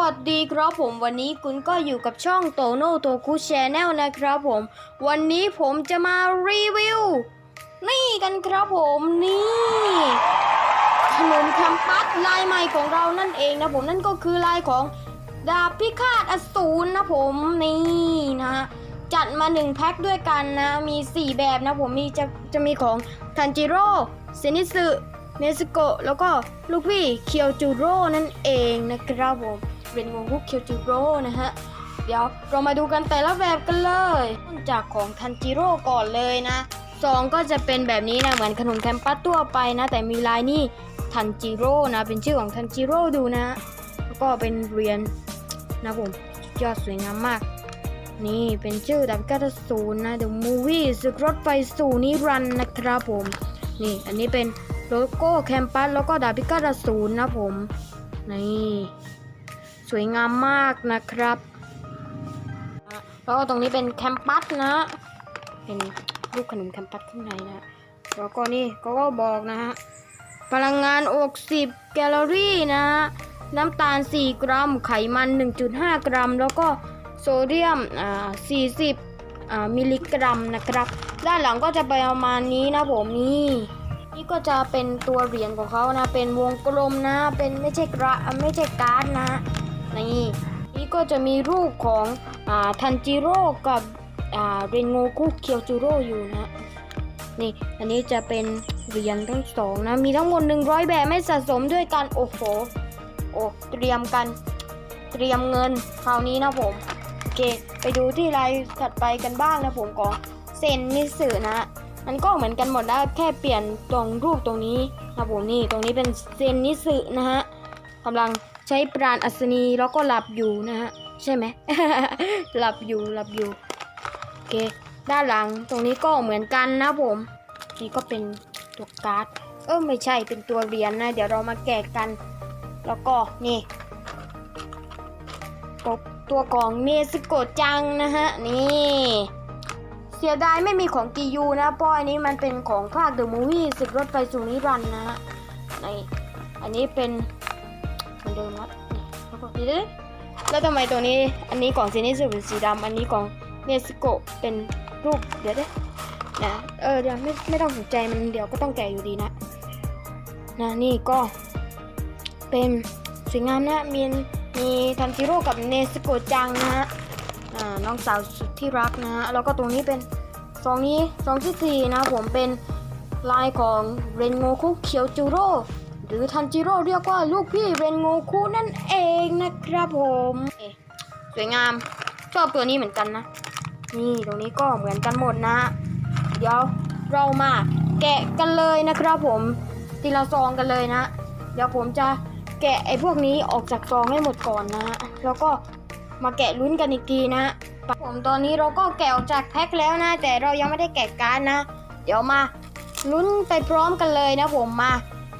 วัสดีครับผมวันนี้คุณก็อยู่กับช่องโตโน่โตคุชแนลนะครับผม วันนี้ผมจะมารีวิว นี่กันครับผมนี่ขนมแคมปัสลายใหม่ของเรานั่นเองนะผมนั่นก็คือลายของดาบพิฆาตอสูรนะผมนี่นะฮะจัดมาหนึ่งแพ็คด้วยกันนะมี 4 แบบนะผมมีจะจะมีของทันจิโร่เซนิสึเนสโกะแล้วก็ลูกพี่เคียวจูโร่นั่นเองนะครับผม เป็นวงคุกเคียวจูโร่นะฮะ เดี๋ยวเรามาดูกันแต่ละแบบกันเลยเริ่มจากของทันจิโร่ก่อนเลยนะซองก็จะเป็นแบบนี้นะเหมือนขนมแคมปัสทั่วไปนะ แต่มีลายนี่ทันจิโร่นะ เป็นชื่อของทันจิโร่ดูนะแล้วก็เป็นเรียญนะผมยอดสวยงามมาก นี่เป็นชื่อดับกัตศูนย์นะ The Movie สึกรถไฟสู่นิรันดร์นะครับผม นี่อันนี้เป็นโลโก้แคมปัสแล้วก็ดาบพิฆาตอสูรนะผม นี่ สวยงามมากนะครับแล้วก็ตรงนี้เป็นแคมปัสนะเป็นรูปขนมแคมปัสข้างในนะแล้วก็นี่เขาก็บอกนะฮะพลังงานอก10แคลอรี่นะฮะน้ำตาล 4 กรัม ไขมัน 1.5 กรัม แล้วก็โซเดียมอ่า40อ่ามิลลิกรัมนะครับ ด้านหลังก็จะไปประมาณนี้นะผมนี่นี่ก็จะเป็นตัวเหรียญของเขานะ เป็นวงกลมนะ เป็นไม่ใช่กระไม่ใช่การ์ดนะ นี่นี่ก็จะมีรูปของอทันจิโร่กับเรนโงคุเคียวจูโร่อยู่นะนี่อันนี้จะเป็นเหรียญทั้งสองนะ มีทั้งหมด100 แบบไม่สะสมด้วยกัน โอ้โหโอ้เตรียมกันเตรียมเงินคราวนี้นะผม โอเค ไปดูที่ลายถัดไปกันบ้างนะผมของเซนนิสึนะ มันก็เหมือนกันหมดแล้วแค่เปลี่ยนตรงรูปตรงนี้นะผมนี่ตรงนี้เป็นเซนนิสึนะฮะกำลัง ใช้ปราณอัศนีแล้วก็หลับอยู่นะฮะใช่ไหม หลับอยู่หลับอยู่โอเคด้านหลังตรงนี้ก็เหมือนกันนะผมนี่ก็เป็นตัวการ์ดเออไม่ใช่เป็นตัวเหรียญนะเดี๋ยวเรามาแกะกัน แล้วก็นี่ตัวตัวของเนสโกะจังนะฮะนี่เสียดายไม่มีของกียูนะเพราะอันนี้มันเป็นของภาคเดอะมูวี่ศึกรถไฟสูนิรันนะฮะในอันนี้เป็น เดิมครับนี่แล้วก็นี่แล้วทำไมตัวนี้ อันนี้ของซีนิสึเป็นสีดำอันนี้ของเนสโกเป็นรูปเดี๋ยวด้นะเออเดี๋ยวไม่ไม่ต้องสนใจมันเดี๋ยวก็ต้องแกะอยู่ดีนะนะนี่ก็เป็นสวยงามนะมีมีทันจิโร่กับเนสโกจังนะฮะอ่าน้องสาวสุดที่รักนะฮะแล้วก็ตรงนี้เป็นซองนี้ซองที่สี่นะผมเป็นลายของเรนโงคุเคียวจูโร่ หรือทันจิโร่เรียกว่าลูกพี่เรนโงคุนั่นเองนะครับผมสวยงามชอบตัวนี้เหมือนกันนะ นี่ตรงนี้ก็เหมือนกันหมดนะเดี๋ยวเรามาแกะกันเลยนะครับผมทีละซองกันเลยนะ เดี๋ยวผมจะแกะไอ้พวกนี้ออกจากซองให้หมดก่อนนะฮะแล้วก็มาแกะลุ้นกันอีกทีนะผมตอนนี้เราก็แกะออกจากแพ็คแล้วนะ แต่เรายังไม่ได้แกะการ์ดนะ เดี๋ยวมาลุ้นไปพร้อมกันเลยนะผมมา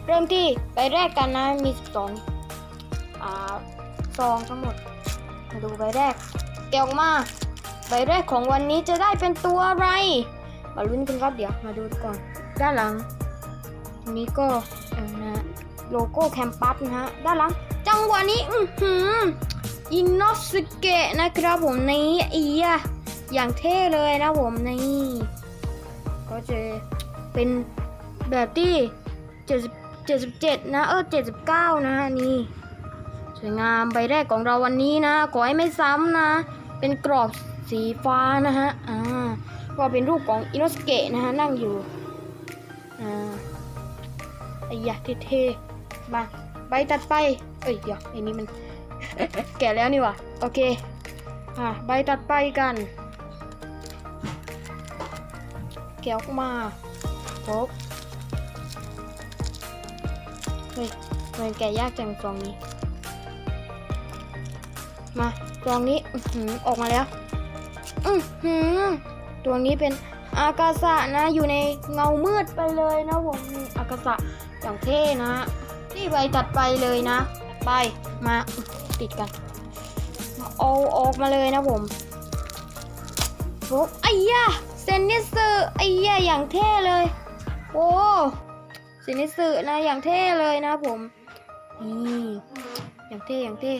เริ่มที่ใบแรกกันนะมีสองอ่าซองทั้งหมด มาดูใบแรกแกะออกมาใบแรกของวันนี้จะได้เป็นตัวอะไรมาลุ้นกันครับเดี๋ยวมาดูก่อน ด้านหลังตรงนี้ก็นะโลโก้แคมปัสนะฮะด้านหลังจังหวะนี้อือหืออินโนสเกะนะครับผมนี่อีอะอย่างเท่เลยนะผมนี่ก็จะเป็นแบบที่ 70 77 นะ เออ 79 นะ นี่ สวยงามใบแรกของเราวันนี้นะ ขอให้ไม่ซ้ำนะ เป็นกรอบสีฟ้านะฮะ อ่า ก็เป็นรูปของอินโนสเกะนะฮะ นั่งอยู่ อ่าไอ้ยะเท่ๆมาใบตัดไป เอ้ยเดี๋ยวไอ้นี่มัน แก่แล้วนี่วะโอเค อะใบตัดไปกันแกะออกมาโป๊บ ฮ้ยมันแกยากจังซองนี้ มาซองนี้อือหือออกมาแล้ว อือหือตัวนี้เป็นอากาศะนะอยู่ในเงามืดไปเลยนะผมอากาศะอย่างเท่นะที่ใบตัดไปเลยนะไปมาติดกันเอาออกมาเลยนะผมปุ๊บไอ้ยะเซนนิสึไอ้ยะอย่างเท่เลย โอ้ เซนนิสึนะอย่างเท่เลยนะผม นี่อย่างเท่อย่างเท่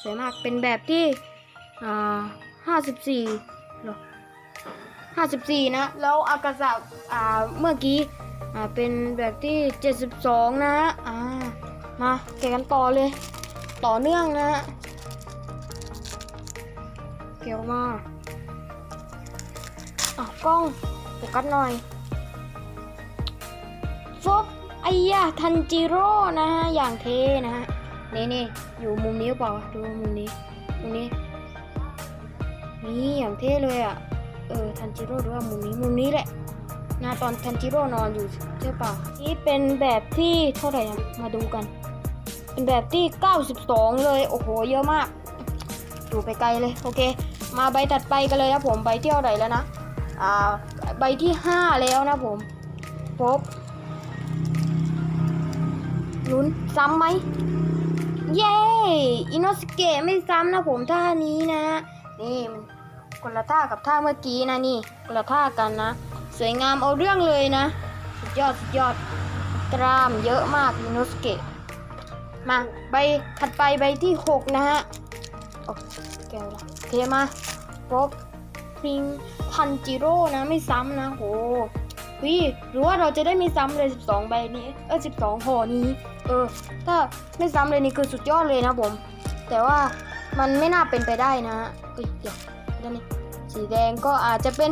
สวยมากเป็นแบบที่อ่าห้าสิบสี่หรอห้าสิบสี่นะ แล้วอากาศอ่าเมื่อกี้อ่าเป็นแบบที่เจ็ดสิบสองนะอ่ามาแกะกันต่อเลย ต่อเนื่องนะเกี่ยวมาอะกล้องโฟกัสหน่อย อ้ยะทันจิโร่นะฮะ อย่างเทนะฮะนี่นี่อยู่มุมนี้เปล่าดูมุมนี้มุมนี้ นี่อย่างเท่เลยอะ เออทันจิโร่หรือว่ามุมนี้มุมนี้แหละนะตอนทันจิโร่นอนอยู่ใช่เปล่านี่เป็นแบบที่เท่าไหร่อะมาดูกัน เป็นแบบที่ 92 เลย โอ้โห เยอะมาก ดูไปไกลเลย โอเค มาใบตัดไปกันเลยนะผม ใบที่เท่าไหร่แล้วนะ อ่า ใบที่ 5 แล้วนะผม พบ ลุ้นซ้ำไหม เย้อินโนสเกะไม่ซ้ำนะผมท่านี้นะ นี่มันคนละท่ากับท่าเมื่อกี้นะนี่คนละท่ากันนะ สวยงามเอาเรื่องเลยนะ สุดยอดสุดยอดกรามเยอะมากอินโนสเกะมาใบถัดไปใบที่ 6 นะฮะโอ้แก้วละโอเคมาพบพริงทันจิโร่นะไม่ซ้ำนะโห วิหรือว่าเราจะได้ไม่ซ้ำเลย 12 ใบนี้ เออ12ห่อนี้ เออ ถ้าไม่ซ้ำเลยนี่คือสุดยอดเลยนะผม แต่ว่ามันไม่น่าเป็นไปได้นะเอ้ยเดี๋ยวด้านนี้สีแดงก็อาจจะเป็น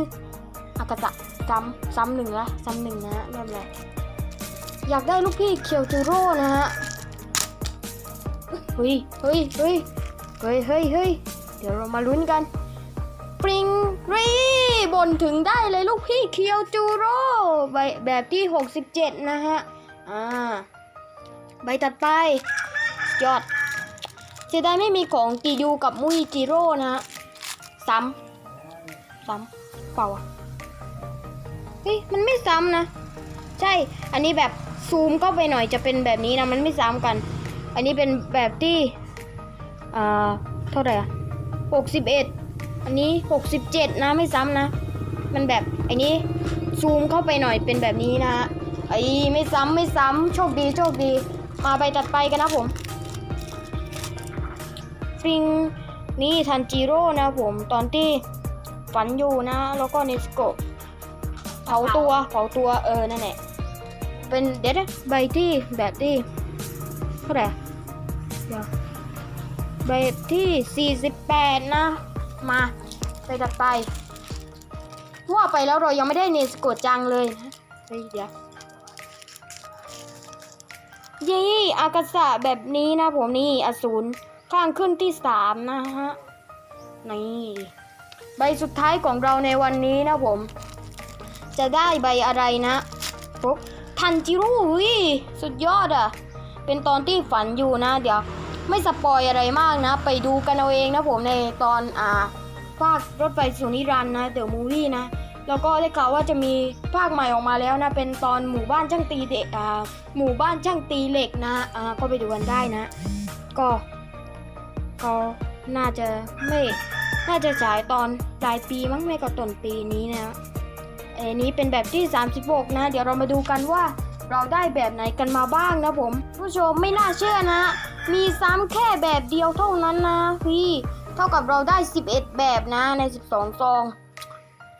อากาศะซ้ำซ้ำหนึ่งละซ้ำหนึ่งนะฮะไม่เป็นไรอยากได้ลูกพี่เคียวจูโร่นะฮะเฮ้ยเฮ้ยเฮ้ยเฮ้ยเฮ้ยเฮ้ยเดี๋ยวเรามาลุ้นกัน ปริงรีบนถึงได้เลยลูกพี่เคียวจูโร่ใบแบบที่ 67 นะฮะ อ่า ใบตัดไป ยอดเสียดายไม่มีของกียูกับมุยจิโร่นะฮะ ซ้ำ ซ้ำ เปล่าอะเฮ้ย มันไม่ซ้ำนะ ใช่ อันนี้แบบซูมเข้าไปหน่อยจะเป็นแบบนี้นะ มันไม่ซ้ำกัน อันนี้เป็นแบบที่ อ่า เท่าไหร่อะหกสิบเอ็ด อันนี้หกสิบเจ็ดนะไม่ซ้ำนะ มันแบบอันนี้ซูมเข้าไปหน่อยเป็นแบบนี้นะไอ้ไม่ซ้ำไม่ซ้ำโชคดีโชคดี มาใบตัดไปกันนะผมฟริงนี่ทันจิโร่นะผมตอนที่ฝันอยู่นะ แล้วก็เนสโกเผาตัวเผาตัวเออนั่นแหละเป็นเดี๋ยวนะใบที่แบบที่เท่าไหร่เดี๋ยวใบที่ 48 นะ มาไปตัดไปว่าไปแล้วเรายังไม่ได้เนสโกจังเลยนะเฮ้ยเดี๋ยวยี่อากาศะแบบนี้นะผมนี่อสูรข้างขึ้นที่3นะฮะ นี่ ใบสุดท้ายของเราในวันนี้นะผม จะได้ใบอะไรนะปุ๊บทันจิร่อุ้ยสุดยอดอะ เป็นตอนที่ฝันอยู่นะเดี๋ยว ไม่สปอยอะไรมากนะ ไปดูกันเอาเองนะผมในตอนอ่าภาครถไฟสุนิรันนะเดอะมูวี่นะแล้วก็ได้ข่าวว่าจะมีภาคใหม่ออกมาแล้วนะ เป็นตอนหมู่บ้านช่างตีเด็กอ่าหมู่บ้านช่างตีเหล็กนะอ่าก็ไปดูกันได้นะ ก็ก็น่าจะไม่น่าจะฉายตอนปลายปีมั้งไม่ก็ต้นปีนี้นะอันนี้เป็นแบบที่ 36 นะ เดี๋ยวเรามาดูกันว่าเราได้แบบไหนกันมาบ้างนะผม ผู้ชมไม่น่าเชื่อนะ มีซ้ำแค่แบบเดียวเท่านั้นนะพี่ เท่ากับเราได้ 11 แบบนะใน 12 ซอง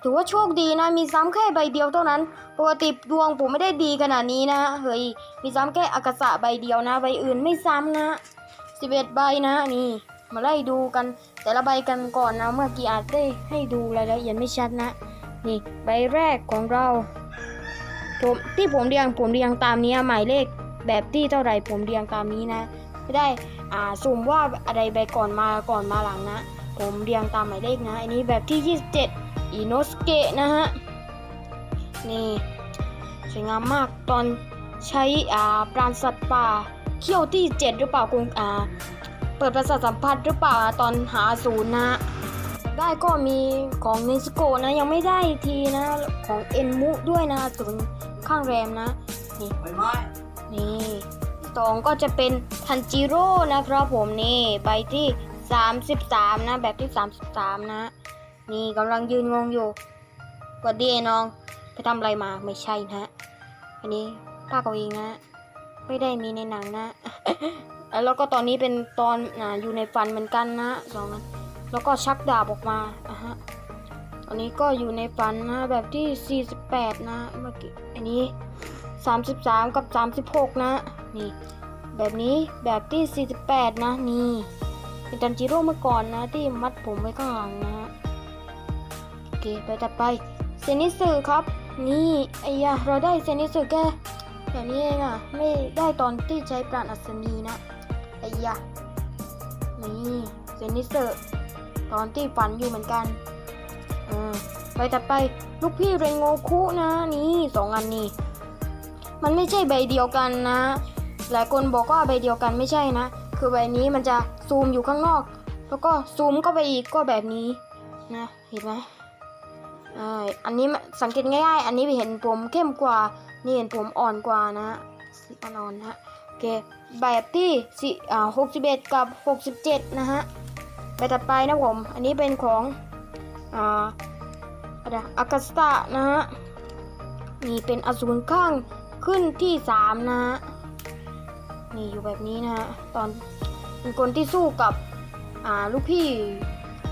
ถือว่าโชคดีนะ มีซ้ำแค่ใบเดียวเท่านั้น ปกติดวงผมไม่ได้ดีขนาดนี้นะเฮ้ย มีซ้ำแค่อากาศะใบเดียวนะ ใบอื่นไม่ซ้ำนะ 11 ใบนะนี่ มาไล่ดูกัน แต่ละใบกันก่อนนะ เมื่อกี้อาจได้ให้ดูรายละเอียดไม่ชัดนะ นี่ใบแรกของเราผมที่ผมเรียงผมเรียงตามนี้หมายเลขแบบที่เท่าไรผมเรียงตามนี้นะ ไม่ได้อ่าสุ่มว่าอะไรใบก่อนมาก่อนมาหลังนะ ผมเรียงตามหมายเลขนะ อันนี้แบบที่ 27อิโนสเกะนะฮะ นี่สวยงามมากตอนใช้อ่าปราณสัตว์ป่าเขี้ยวที่ 7 หรือเปล่าคงอ่าเปิดประสาทสัมผัสหรือเปล่าตอนหาศูนย์นะได้ก็มีของเนสโกนะยังไม่ได้ทีนะของเอ็นมุด้วยนะศูนย์ข้างแรมนะ นี่นี่ สองก็จะเป็นทันจิโร่นะครับผมนี่ใบที่ 33 นะ แบบที่ 33 นะ นี่กำลังยืนงงอยู่กวัดดีไอ้น้อง ไปทำอะไรมาไม่ใช่นะอันนี้ภาคเอาเองนะ ไม่ได้มีในหนังนะ แล้วก็ตอนนี้เป็นตอนอ่าอยู่ในฟันเหมือนกันนะสองนั้นแล้วก็ชักดาบออกมาอะฮะอันนี้ก็อยู่ในฟันนะ แบบที่ 48 นะเมื่อกี้อันนี้ 33 กับ 36 นะ นี่ แบบนี้แบบที่ 48 นะนี่เป็นจันจิโร่เมื่อก่อนนะที่มัดผมไว้ข้างหลังนะฮะโอเคไปต่อไปเซนิสึครับ นี่ไอ้ยะเราได้เซนิสึแค่แบบนี้เองอะไม่ได้ตอนที่ใช้ปราณอัศนีนะไอ้ยะนี่เซนิสึตอนที่ฝันอยู่เหมือนกันอไปต่อไปลูกพี่เรนโงคุนะนี่สองอันนี้ มันไม่ใช่ใบเดียวกันนะ หลายคนบอกว่าใบเดียวกันไม่ใช่นะ คือใบนี้มันจะซูมอยู่ข้างนอก แล้วก็ซูมเข้าไปอีกก็แบบนี้นะเห็นไหมอ่อันนี้สังเกตง่ายๆ อันนี้เห็นผมเข้มกว่า นี่เห็นผมอ่อนกว่านะสีอ่อนนะฮะโอเคแบบที่สี่อ่าหกสิบเอ็ดกับหกสิบเจ็ดนะฮะไปถัดไปนะผม อันนี้เป็นของอ่าอะไรอากาสตานะฮะนี่เป็นอสูรข้างขึ้นที่สามนะฮะ นี่อยู่แบบนี้นะฮะตอนเป็นคนที่สู้กับอ่าลูกพี่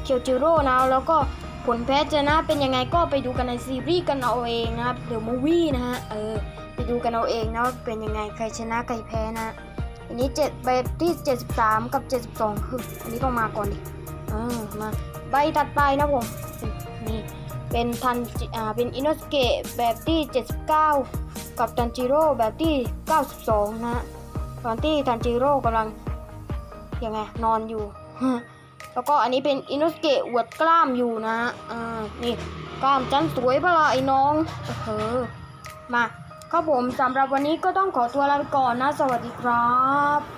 เคียวจิโร่นะแล้วก็ผลแพ้ชนะเป็นยังไงก็ไปดูกันในซีรีส์กันเอาเองนะครับเดี๋ยวมูวี่นะฮะเออไปดูกันเอาเองนะว่าเป็นยังไงใครชนะใครแพ้นะอันนี้เจ็ดใบที่ 73 กับ 72คืออันนี้ต้องมาก่อนดิเออมาใบถัดไปนะผมนี่เป็นทันอ่าเป็นอินโนสเกะแบบที่ 79 กับทันจิโร่แบบที่ 92 นะฮะ ตอนที่ทันจิโร่กำลังยังไงนอนอยู่ แล้วก็อันนี้เป็นอินุสเกะอวดกล้ามอยู่นะอ่านี่กล้ามจันสวยเปล่าไอ้น้องเออมาครับผมสำหรับวันนี้ก็ต้องขอตัวลาไปก่อนนะ สวัสดีครับ